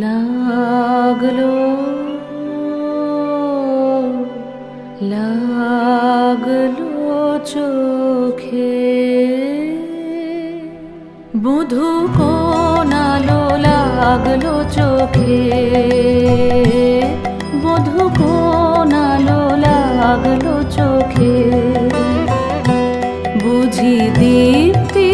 লাগল লাগল চোখে। বধু কোনালো লাগল চোখে। বধু কোনালো লাগল চোখে। বুঝি দীপ্তি